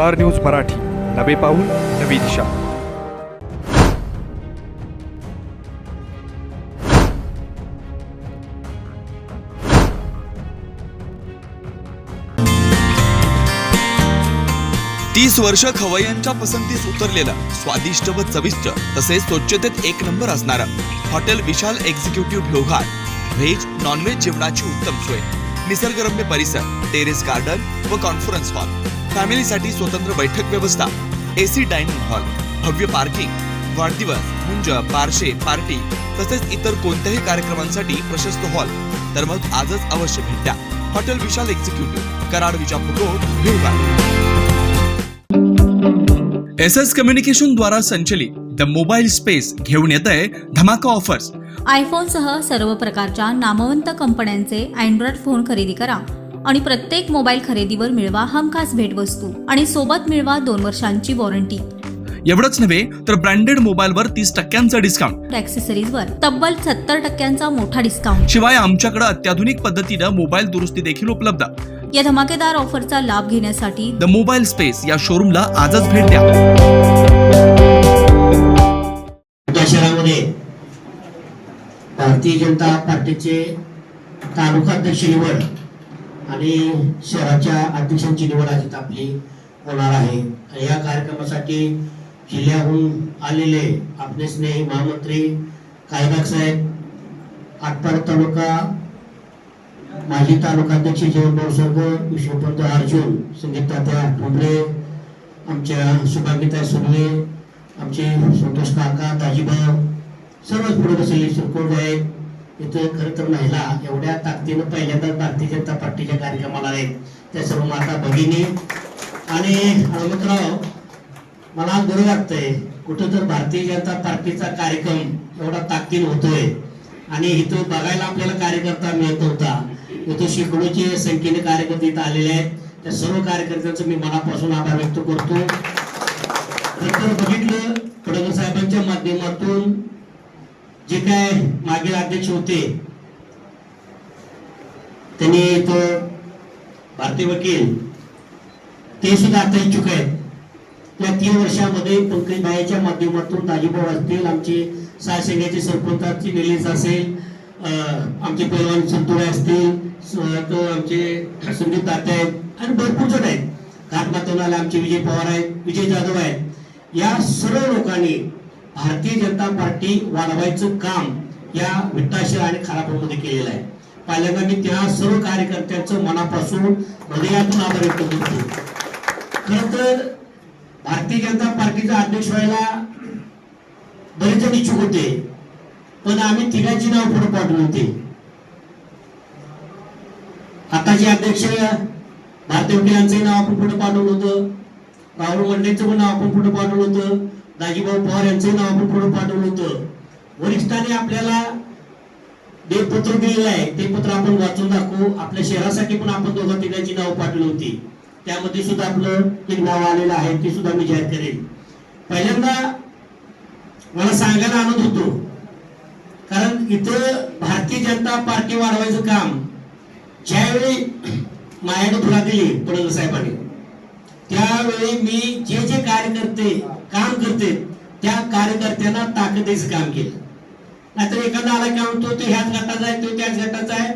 Star news Marathi. नवे पाऊल नवी दिशा. तीस वर्ष खवय्यांच्या पसंतीस उतरलेलं स्वादिष्ट व चविष्ट तसेच स्वच्छतेत एक नंबर असणारा हॉटेल विशाल एक्झिक्युटिव्ह लोहार. व्हेज नॉनव्हेज जेवणाची उत्तम सोय. निसर्गरम्य परिसर टेरेस गार्डन व कॉन्फरन्स हॉल फॅमिलीसाठी स्वतंत्र बैठक व्यवस्था एसी डायनिंग हॉल भव्य पार्किंग वाढदिवस मुंज बारशे पार्टी तसेच इतर कोणत्याही कार्यक्रमांसाठी प्रशस्त हॉल. तर मग आजच अवश्य भेट. द्या hotel Vishal executive Karad Vijapur road Bhivgaon S S communication द्वारा संचलित द मोबाईल स्पेस घेऊन येत आहे धमाका ऑफर्स. आयफोनसह सर्व प्रकारच्या नामवंत कंपन्यांचे अँड्रॉइड फोन खरेदी करा. आणि प्रत्येक मोबाईल खरेदीवर मिळवा हमखास भेटवस्तू आणि सोबत मिळवा दोन वर्षांची वॉरंटी. एवढंच नव्हे तर ब्रँडेड मोबाईलवर तीस टक्क्यांचा डिस्काउंट ॲक्सेसरीजवर तब्बल सत्तर टक्क्यांचा मोठा डिस्काउंट शिवाय आमच्याकडे अत्याधुनिक पद्धतीनं मोबाईल दुरुस्ती देखील उपलब्ध या धमाकेदार ऑफरचा लाभ घेण्यासाठी द मोबाईल स्पेस या शोरूमला आजच भेट द्या. शहरामध्ये भारतीय जनता पार्टीचे तालुका अध्यक्ष निवड आणि शहराच्या अध्यक्षांची निवड आज आपली होणार आहे. आणि या कार्यक्रमासाठी जिल्ह्याहून आलेले आपले स्नेही महामंत्री कायदाक साहेब आटपाड तालुका माजी तालुका अध्यक्ष जीवनभाऊ सर्ग विश्वपंत अर्जुन संगीतदात्या ठोंबरे आमच्या सुभागिता सुर्वे आमचे संतोष काका दाजीभाऊ सर्वच पुढे बसलेले शिरकोड आहेत इथं खरं तर महिला एवढ्या ताकदीनं पहिल्यांदाच भारतीय जनता पार्टीच्या कार्यक्रमाला आहेत. त्या सर्व माता भगिनी आणि हनुमंतराव मला बरं वाटतंय कुठं तर भारतीय जनता पार्टीचा कार्यक्रम एवढा ताकदीन होतोय. आणि इथं बघायला आपल्याला कार्यकर्ता मिळत होता इथं शेकडोचे संख्येने कार्यकर्ते इथं आलेले आहेत. त्या सर्व कार्यकर्त्यांचं मी मनापासून आभार व्यक्त करतो. नंतर बघितलं फडणवीस साहेबांच्या माध्यमातून जे काय मागील अध्यक्ष होते त्यांनी तो भारतीय वकील ते सुद्धा आता इच्छुक आहेत. या तीन वर्षामध्ये पंकजबाईच्या माध्यमातून दाजीभाऊ असतील आमचे सायसंघाचे सरपंचाची निलेश असेल आमचे पैलवान संतोळे असतील तो आमचे संदीप तात्या आहेत आणि भरपूर जण आहेत. घाटमातून आमचे विजय पवार आहेत विजय जाधव आहेत. या सर्व लोकांनी भारतीय जनता पार्टी वाढवायचं काम या विट्टाशे आणि खारापूरमध्ये केलेलं आहे. पहिल्यांदा मी त्या सर्व कार्यकर्त्यांचं मनापासून हृदयातून आभार व्यक्त करतो. खर तर भारतीय जनता पार्टीचा अध्यक्ष व्हायला बरेच जण इच्छुक होते पण आम्ही तिघांची नाव पुढे पाठवले होते. आताचे अध्यक्ष भारतीय यांचंही नाव आपण पुढे पाठवलं होतं. राहुल मंडेचं पण नाव आपण पुढे पाठवलं होतं. दाजीभाऊ पवार यांचंही नाव आपण पुढे पाठवलं होतं वरिष्ठांनी आपल्याला जे पत्र दिलेलं आहे ते पत्र आपण वाचून दाखवू. आपल्या शहरासाठी पण आपण दोघं तिघांची नाव पाठवली होती. त्यामध्ये सुद्धा आपलं एक नाव आलेलं आहे ते सुद्धा मी जाहीर करेन पहिल्यांदा मला सांगायला आनंद होतो. कारण इथं भारतीय जनता पार्टी वाढवायचं काम ज्यावेळी माझ्याकडे तुला दिली फडणवीस साहेबांनी त्यावेळी मी जे जे कार्यकर्ते काम करते त्या कार्यकर्त्यांना ताकदीच काम केलं. नाहीतर एखादा आला की म्हणतो तो ह्याच गटाचा आहे तो त्याच गटाचा आहे.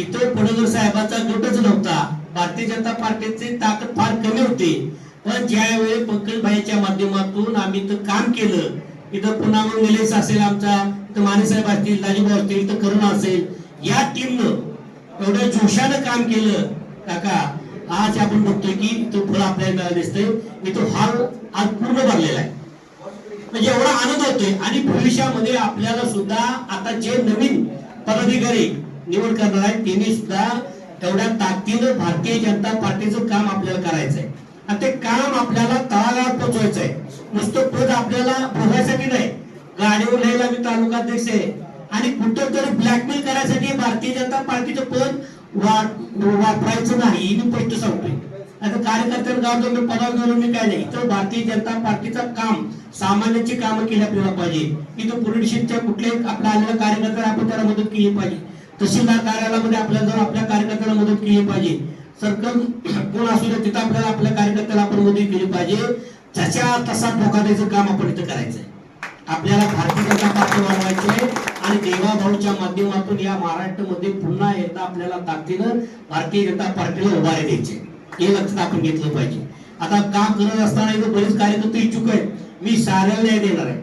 इथं फडणवीस साहेबांचा गटच नव्हता. भारतीय जनता पार्टीची ताकद फार कमी होती. पण ज्यावेळी पंकजभाईच्या माध्यमातून आम्ही इथं काम केलं इथं पुन्हा मग निलेश असेल आमचा इथं मानेसाहेब असतील दाजीभाऊ असतील इथं करुण असेल या टीमनं एवढ्या जोशानं काम केलं. काका आज आपण बघतोय की तो फळ आपल्याला मिळालं दिसतंय. इथं हॉल आज पूर्ण भरलेला आहे. म्हणजे एवढा आनंद होतोय आणि भविष्यामध्ये आपल्याला सुद्धा आता जे नवीन पदाधिकारी निवड करणार आहेत त्यांनी सुद्धा तेवढ्या ताकदीनं भारतीय जनता पार्टीचं काम आपल्याला करायचंय. आणि ते काम आपल्याला तळागाळात पोहोचवायचं आहे नुसतं पद आपल्याला भोगायसाठी नाही. गाडीवर लिहायला मी तालुका अध्यक्ष आहे. आणि कुठं तरी ब्लॅकमेल करायसाठी भारतीय जनता पार्टीचं पद वा- वापरायचं नाही मी स्पष्ट सांगतोय. आता कार्यकर्त्यांना गाव मी पदावर घेऊन मी काय नाही तर भारतीय जनता पार्टीचं काम सामान्याची कामं केली आपल्याला पाहिजे. इथं पुरुषच्या कुठल्याही आपल्या आलेल्या कार्यकर्त्याला आपण त्याला मदत केली पाहिजे. तहसीलदार कार्यालयामध्ये आपल्याला जाऊन आपल्या कार्यकर्त्याला मदत केली पाहिजे. सरकार कोण असू दे तिथं आपल्याला आपल्या कार्यकर्त्याला आपण मदत केली पाहिजे. त्याच्या तसा धोका द्यायचं काम आपण इथं करायचंय. आपल्याला भारतीय जनता पार्टी वाढवायची आणि देवाभाऊच्या माध्यमातून या महाराष्ट्रामध्ये पुन्हा एकदा आपल्याला ताकदीनं भारतीय जनता पार्टीला उभारे द्यायचे हे लक्षात आपण घेतलं पाहिजे. आता काम करत असताना इथं बरेच कार्यकर्ते इच्छुक आहेत. मी साऱ्याला न्याय देणार आहे.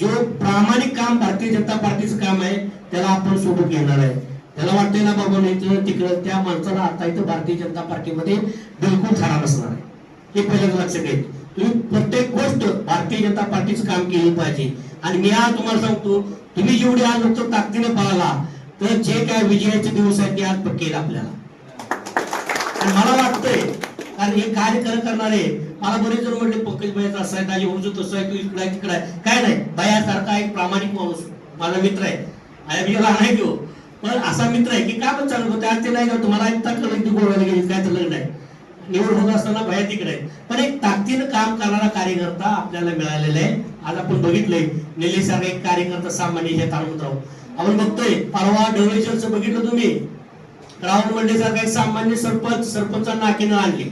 जो प्रामाणिक काम भारतीय जनता पार्टीचं काम आहे त्याला आपण सोडून घेणार आहे. त्याला वाटतंय ना बाबा नाही तर तिकडं त्या माणसाला आता इथं भारतीय जनता पार्टीमध्ये बिलकुल खरा नसणार आहे. हे पहिल्यांदा लक्षात घ्या. तुम्ही प्रत्येक गोष्ट भारतीय जनता पार्टीचं काम केली पाहिजे. आणि मी आज तुम्हाला सांगतो तुम्ही जेवढे आज लोक ताकदीने पाहिला तर जे काय विजयाचे दिवस आहेत ते आज पक्के आपल्याला. आणि मला वाटतंय कारण हे कार्य कर करणारे मला बरेच जण म्हटले पंकज भाईचा असं आहे ताजी होऊन तसं आहे तू इकडे आहे तिकडे आहे. काय नाही भयासारखा एक प्रामाणिक माणूस माझा मित्र आहे. आणि मी लहान आहे तो पण असा मित्र आहे की का पण चालू होते? आज ते नाही का तुम्हाला एक तक की गोव्याला गेली काय तर लग्न आहे. निवड होत असताना भया तिकडे आहे. पण एक ताकदीनं काम करणारा कार्यकर्ता आपल्याला मिळालेला आहे. आज आपण बघितलंय नेल्लीसारखा एक कार्यकर्ता सामान्य हे राहू आपण बघतोय परवा ढवळेश्वरचं बघितलं तुम्ही? राहुल मंडे सारखा एक सामान्य सरपंच सरपंच नाकेनं आणले.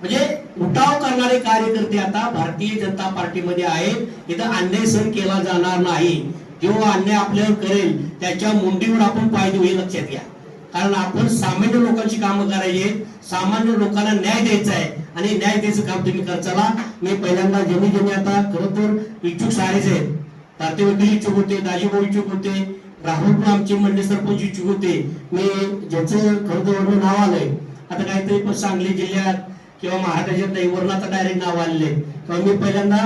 म्हणजे उठाव करणारे कार्यकर्ते आता भारतीय जनता पार्टीमध्ये आहेत. इथं अन्याय सहन केला जाणार नाही. जो अन्याय आपल्यावर करेल त्याच्या मुंडीवर आपण पाय देऊ हे लक्षात घ्या. कारण आपण सामान्य लोकांची कामं करायची सामान्य लोकांना न्याय द्यायचा आहे. आणि न्याय द्यायचं काम तुम्ही करचाला मी पहिल्यांदा जमी जमी आता खरं तर इच्छुक सारेच आहेत. ताते वकील इच्छुक होते दाजीभाऊ इच्छुक होते. राहुल पण आमचे मंडे सरपंच इच्छुक होते. मी ज्याचं खरं नाव आलंय. आता काहीतरी पण सांगली जिल्ह्यात किंवा महाराष्ट्राच्या नाही आता डायरेक्ट नाव आलेले तेव्हा मी पहिल्यांदा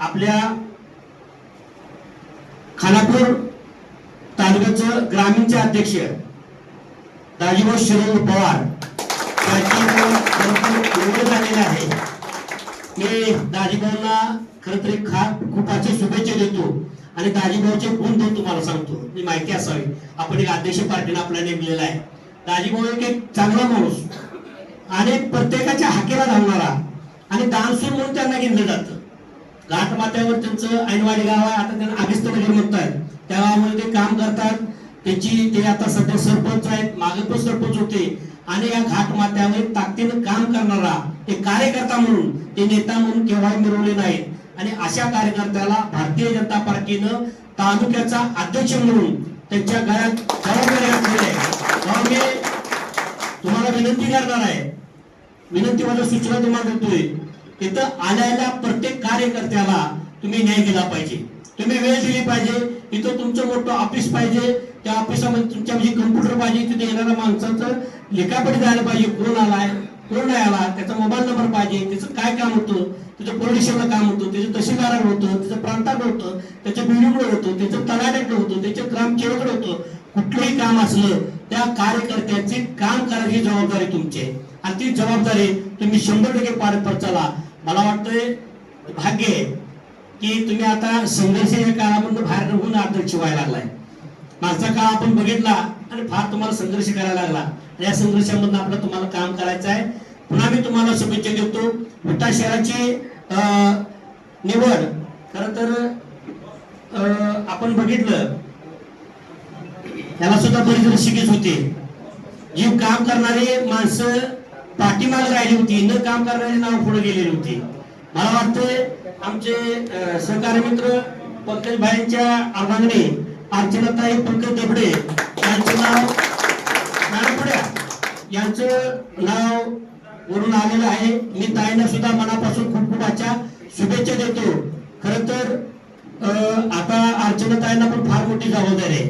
आपल्या खानापूर तालुक्याचं ग्रामीणचे अध्यक्ष दाजीभाऊ शिरोल पवार त्याची निवड झालेली आहे. मी दाजीभाऊंना खर तरी खा खूपाचे शुभेच्छा देतो आणि दाजीभाऊचे गुण देऊन तुम्हाला सांगतो. मी माहिती असावी. आपण एक अध्यक्ष पार्टीने आपल्याला नेमलेला आहे. दाजीभाऊ एक एक चांगला माणूस आणि प्रत्येकाच्या हाकेला धावणारा आणि दानसूर म्हणून त्यांना घेतलं जातं. घाटमात्यावर त्यांचं ऐनवाडी गाव आहे. आता त्यांना अभिस्त म्हणतात त्या गावामध्ये ते काम करतात. त्याची ते आता सध्या सरपंच आहेत मागे पण सरपंच होते. आणि या घाट माथ्यावर काम करणारा एक कार्यकर्ता म्हणून ते नेता म्हणून केव्हाही मिळवले नाहीत. आणि अशा कार्यकर्त्याला भारतीय जनता पार्टीनं तालुक्याचा अध्यक्ष म्हणून त्यांच्या गळ्यात जबाबदारी घातलेली आहे. मी तुम्हाला विनंती करणार आहे. विनंती माझ्या सूचना तुम्हाला देतोय. इथं आलेल्या प्रत्येक कार्यकर्त्याला तुम्ही न्याय दिला पाहिजे. तुम्ही वेळ दिली पाहिजे. इथं तुमचं मोठं ऑफिस पाहिजे. त्या ऑफिसामध्ये तुमच्या म्हणजे कम्प्युटर पाहिजे तिथे येणाऱ्या माणसाचं लेखापडी जायला पाहिजे कोण आलाय कोण नाही आला त्याचा मोबाईल नंबर पाहिजे त्याचं काय काम होतं त्याचं पोलिशला काम होतं त्याचं तहसीलदाराकडे होतं त्याचं प्रांताकडे होतं त्याच्या बिल्डिंगकडे होतं त्याचं तलाट्याकडे होतं त्याचं ग्रामसेवकडे होतं कुठलंही काम असलं त्या कार्यकर्त्याचे काम करायची जबाबदारी तुमची आहे. आणि ती जबाबदारी तुम्ही शंभर टक्के पार पडचाला मला वाटतंय भाग्य आहे की तुम्ही आता संघर्ष या काळामधून बाहेर होऊन अध्यक्ष व्हायला लागलाय. मागचा काळ आपण बघितला आणि फार तुम्हाला संघर्ष करायला लागला. या संघर्षामधून आपलं तुम्हाला काम करायचं आहे. पुन्हा मी तुम्हाला शुभेच्छा देतो. विटा शहराची अं, निवड. खर तर अं, आपण बघितलं. त्याला सुद्धा परिदर्शिकेच होते. जी काम करणारे माणसं पाठीमाग राहिली होती. न काम करणारे नाव पुढे गेलेली होती. मला वाटतंय आमचे अं, सहकारी मित्र पंकज भाईंच्या अर्चनाताई पंकज देबडे यांचं नाव नाणपुड्या यांचं नाव वरून आलेलं आहे. मी ताईंना सुद्धा मनापासून खूप खूप आजच्या शुभेच्छा देतो. खर तर अं, आता अर्चनाताईंना पण फार मोठी जबाबदारी आहे.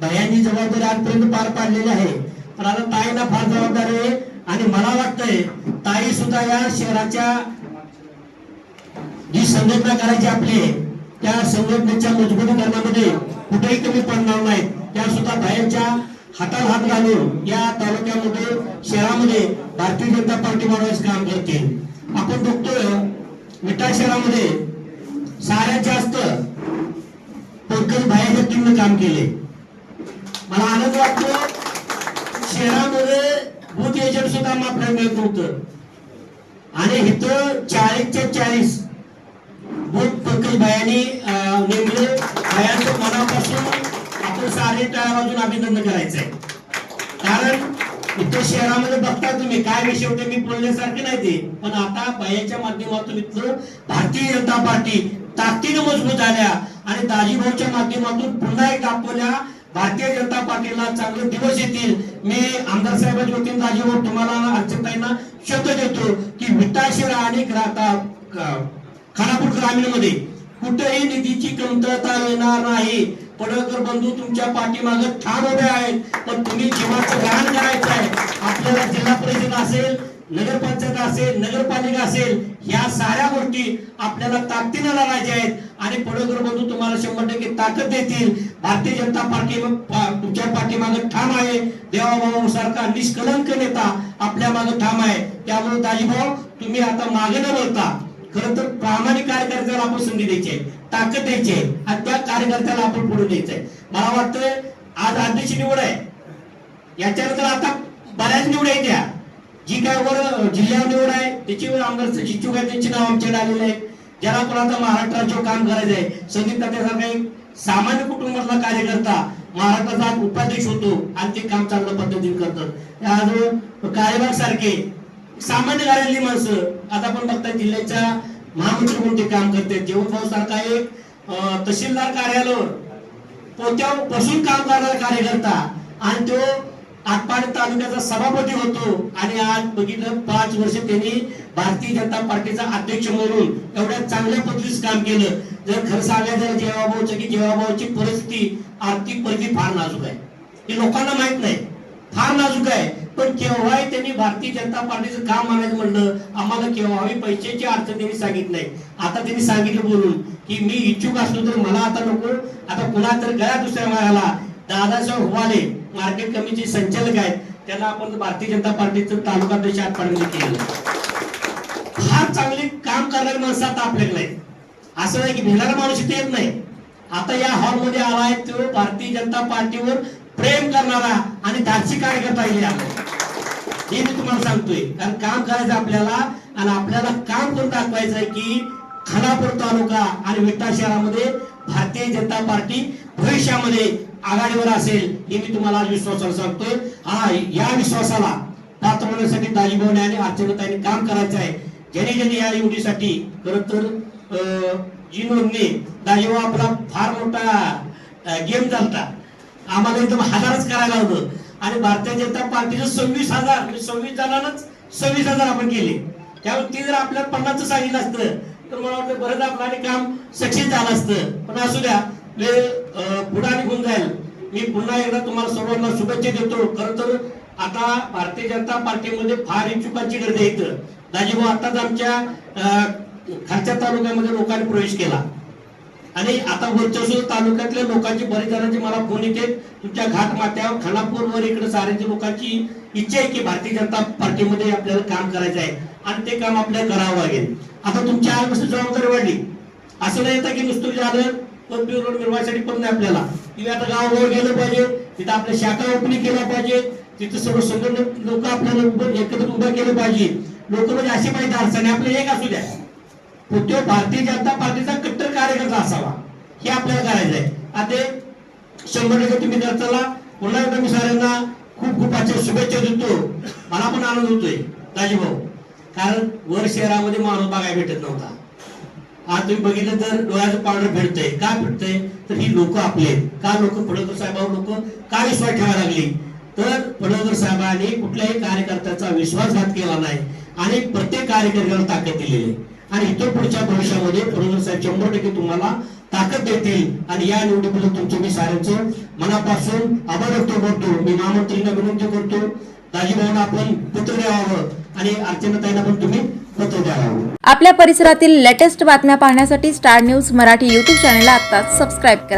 भयांनी जबाबदारी आजपर्यंत पार पाडलेली आहे. पण आता ताईंना फार जबाबदारी आहे. आणि मला वाटतंय ताई सुद्धा या शहराच्या जी संघटना करायची आपली त्या संघटनेच्या मजबूतीकरणामध्ये कुठेही कमी पडणार नाहीत त्या सुद्धा बाहेरच्या हाताला हात घालून या तालुक्यामध्ये शहरामध्ये भारतीय जनता पार्टी वाढवायचं काम करते. आपण बघतोय विटा शहरामध्ये साऱ्यात जास्त पंकज भाईच्या टीमनं काम केले. मला आनंद वाटतो शहरामध्ये बूथ एजंट सुद्धा आपल्याला मिळत नव्हतं. आणि इथं चाळीसच्या चाळीस बूथ पंकज नेमले मनापासून आपण सारे अभिनंदन करायचंय. कारण इथं शहरामध्ये बघता तुम्ही काय विषय होते मी बोलण्यासारखे नाही ते पण आता बायाच्या माध्यमातून इथलं भारतीय जनता पार्टी ताकदीने मजबूत झाल्या आणि दाजीभाऊच्या माध्यमातून पुन्हा एक आपल्या भारतीय जनता पार्टीला चांगले दिवस येतील. मी आमदार साहेबांच्या वतीने दाजीभाऊ तुम्हाला अर्चताईंना शब्द देतो की विटाशिरा आणि राहतात खानापूर ग्रामीणमध्ये कुठेही निधीची कमतरता येणार नाही. पडळकर बंधू तुमच्या पाठीमागं ठाम उभे आहेत. पण तुम्ही जीवाचं दान करायचं आहे आपल्याला जिल्हा परिषद असेल नगरपंचायत असेल नगरपालिका असेल ह्या साऱ्या गोष्टी आपल्याला ताकदीनं लढायच्या आहेत. आणि पडळकर बंधू तुम्हाला शंभर टक्के ताकद देतील. भारतीय जनता पार्टी तुमच्या पाठीमागं ठाम आहे. देवाभाऊ सारखा निष्कलंक नेता आपल्या मागे ठाम आहे. त्यामुळे दाजीभाऊ तुम्ही आता मागे न बोलता खरं तर प्रामाणिक कार्यकर्त्याला आपण संधी द्यायची आहे ताकद द्यायची आहे आणि त्या कार्यकर्त्याला आपण पुढे द्यायचं आहे. मला वाटतंय आज अध्यक्ष निवड आहे. याच्यानंतर आता बऱ्याच निवड आहेत त्या जी काय वर जिल्ह्यावर निवड आहे त्याची आमदार सचिव आहे त्यांची नाव आमच्याकडे आलेले आहे ज्याला पण आता महाराष्ट्राचं काम करायचं आहे. संदीप तात्यासारखा एक सामान्य कुटुंबातला कार्यकर्ता महाराष्ट्राचा उपाध्यक्ष होतो आणि ते काम चांगल्या पद्धतीने करतात. आज कार्यभाग सारखे सामान्य घरातली माणसं आता आपण बघता जिल्ह्याच्या महामंत्री कोणते काम करते जेवण भाऊ सारखा एक तहसीलदार कार्यालय पोत्यावर बसून काम करणारा कार्यकर्ता आणि तो आटपाडी तालुक्याचा सभापती होतो. आणि आज बघितलं पाच वर्ष त्यांनी भारतीय जनता पार्टीचा अध्यक्ष म्हणून एवढ्या चांगल्या पद्धतीचं काम केलं. जर खरं सांगायचं झालं जेवाभाऊचं की जेवाभाऊची परिस्थिती आर्थिक परिस्थिती फार नाजूक आहे. हे लोकांना माहीत नाही. फार नाजूक आहे. पण केव्हाही त्यांनी भारतीय जनता पार्टीचं काम म्हणायचं म्हणलं? आम्हाला केव्हाही पैशाची अडचण त्यांनी सांगितली नाही. आता त्यांनी सांगितलं बोलून की मी इच्छुक असलो तर मला आता नको. आता पुन्हा तर गया दुसऱ्या मार्गाला दादासाहेब हुवाले मार्केट कमिटीचे संचालक आहेत. त्यांना आपण भारतीय जनता पार्टीचं तालुका अध्यक्ष आठवड्यामध्ये केलं फार चांगले काम करणारे माणसं आता आपल्याकडे आहेत असं नाही की भिणारा माणूस इथे येत नाही. आता या हॉलमध्ये आलाय तो भारतीय जनता पार्टीवर प्रेम करणारा आणि धाडसी कार्यकर्ता येईल आपण हे मी तुम्हाला सांगतोय. कारण काम करायचं आपल्याला आणि आपल्याला काम करून दाखवायचं आहे की खानापूर तालुका आणि विटा शहरामध्ये भारतीय जनता पार्टी भविष्यामध्ये आघाडीवर असेल हे मी तुम्हाला आज विश्वासाला सांगतोय. हा या विश्वासाला पात्र होण्यासाठी दाजीभाऊने आणि अर्चनाताईने काम करायचं आहे. ज्याने ज्याने या निवडीसाठी खरं तर अं, जी नोंदणी दाजीभाऊ आपला फार मोठा गेम चालता आम्हाला एकदम हजारच करायला होतं. आणि भारतीय जनता पार्टीचं सव्वीस हजार म्हणजे सव्वीस जणांनाच सव्वीस हजार आपण केले. त्यामुळे ती जर आपल्याला पन्नासचं सांगितलं असतं तर मला वाटतं बरंच आपलं आणि काम सक्सेस झालं असतं. पण असू द्या वेळ अं, पुढे निघून जाईल. मी पुन्हा एकदा तुम्हाला सर्वांना शुभेच्छा देतो. खरं तर आता भारतीय जनता पार्टीमध्ये फार इच्छुकांची गर्दी आहे इथं. दाजीभाऊ आताच आमच्या अं, खालच्या तालुक्यामध्ये लोकांनी प्रवेश केला. आणि आता वर्चस्व तालुक्यातल्या लोकांची बरेच मला फोन येते. तुमच्या घाट माथ्यावर खानापूरवर इकडे साऱ्यांच्या लोकांची इच्छा आहे की भारतीय जनता पार्टीमध्ये आपल्याला काम करायचं आहे. आणि ते काम आपल्याला करावं लागेल. आता तुमच्या आजपासून जबाबदारी वाढली. असं नाही येतं की नुसतं झालं पण रोड मिळवायसाठी पण नाही आपल्याला. तिथे आता गावावर गेलं पाहिजे तिथं आपल्या शाखा ओपनिंग केल्या पाहिजे तिथं सर्व संघटन लोक आपल्याला एकत्र उभं केलं पाहिजे. लोक म्हणजे अशी पाहिजे अडचणी आपले एक असू द्या. तो भारतीय जनता पार्टीचा कट्टर कार्यकर्ता असावा. हे आपल्याला करायचं आहे आता शंभर टक्के तुम्ही चला पुन्हा एकदा मी साऱ्यांना खूप खूप आजच्या शुभेच्छा देतो. मला पण आनंद होतोय. दाजीभाऊ कारण वर शहरामध्ये माणूस बघायला भेटत नव्हता. आज तुम्ही बघितलं तर डोळ्याचं पावडर भेटतंय का भेटतंय तर ही लोक आपले का लोक फडकर साहेबांवर लोक का विश्वास ठेवायला लागली? तर फडणवीस साहेबांनी कुठल्याही कार्यकर्त्याचा विश्वासघात केला नाही. आणि प्रत्येक कार्यकर्त्याला ताकद दिलेली आहे. आणि इतर पुढच्या भविष्यामध्ये फडणवीस साहेब शंभर टक्के तुम्हाला ताकद देतील. आणि या निवडणुकीला तुमचं मी साऱ्यांचं मनापासून आभार व्यक्त करतो. मी महामंत्रींना विनंती करतो दाजीभाऊंना आपण पत्र द्यावं आणि अर्चनाताईंना पण तुम्ही पत्र द्यावं. आपल्या परिसरातील लेटेस्ट बातम्या पाहण्यासाठी स्टार न्यूज मराठी युट्यूब चॅनलला आता सबस्क्राईब करा.